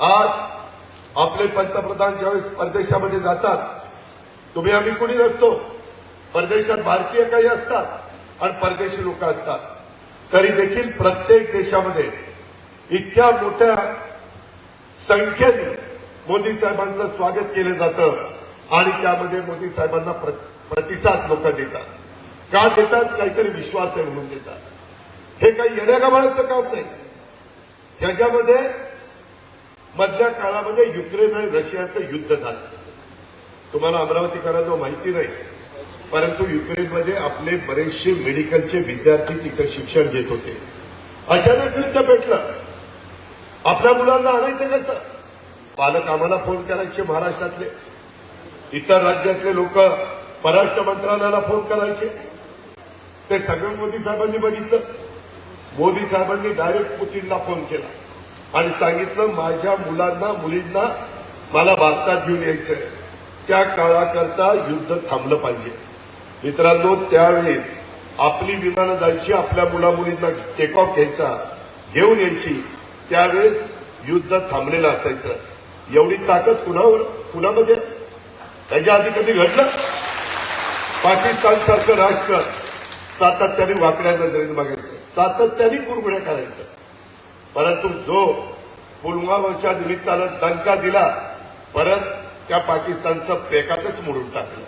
आज आपले पंतप्रधान ज्यावेळेस परदेशामध्ये जातात तुम्ही आम्ही कुणी नसतो. परदेशात भारतीय काही असतात आणि परदेशी लोक असतात. तरी देखील प्रत्येक देशामध्ये इतक्या मोठ्या संख्येने मोदी साहेबांचं स्वागत केलं जातं आणि त्यामध्ये मोदी साहेबांना प्र- प्रतिसाद लोक देतात. का देतात? काहीतरी विश्वास आहे म्हणून देतात. हे काही येण्यागाबाळाचं काम नाही. ह्याच्यामध्ये मधल्या काळामध्ये युक्रेन आणि रशियाचं युद्ध झालं. तुम्हाला अमरावतीकरांना माहिती नाही परंतु युक्रेनमध्ये आपले बरेचसे मेडिकलचे विद्यार्थी तिथं शिक्षण घेत होते. अचानक युद्ध पेटलं. आपल्या मुलांना आणायचं कसं? पालक आम्हाला फोन करायचे महाराष्ट्रातले. इतर राज्यातले लोक परराष्ट्र मंत्रालयाला फोन करायचे. ते सगळं मोदी साहेबांनी बघितलं. मोदी साहेबांनी डायरेक्ट पुतीनला फोन केला. आणि सांगितलं माझ्या मुलांना मुलींना मला भारतात घेऊन यायचंय. त्या काळाकरता युद्ध थांबलं पाहिजे. मित्रांनो त्यावेळेस आपली विमानं जायची आपल्या मुला मुलींना टेक ऑफ घ्यायचा घेऊन यायची त्यावेळेस युद्ध थांबलेलं असायचं. एवढी ताकद कुणावर कुणामध्ये? त्याच्या आधी कधी घडलं? पाकिस्तान सारखं राष्ट्र सातत्याने वाकड्या नजरेने बघायचं सातत्याने कुरबड्या करायचं. परंतु जो पुलवामाच्या निमित्तानं दणका दिला परत त्या पाकिस्तानचं पेकातच मोडून टाकलं.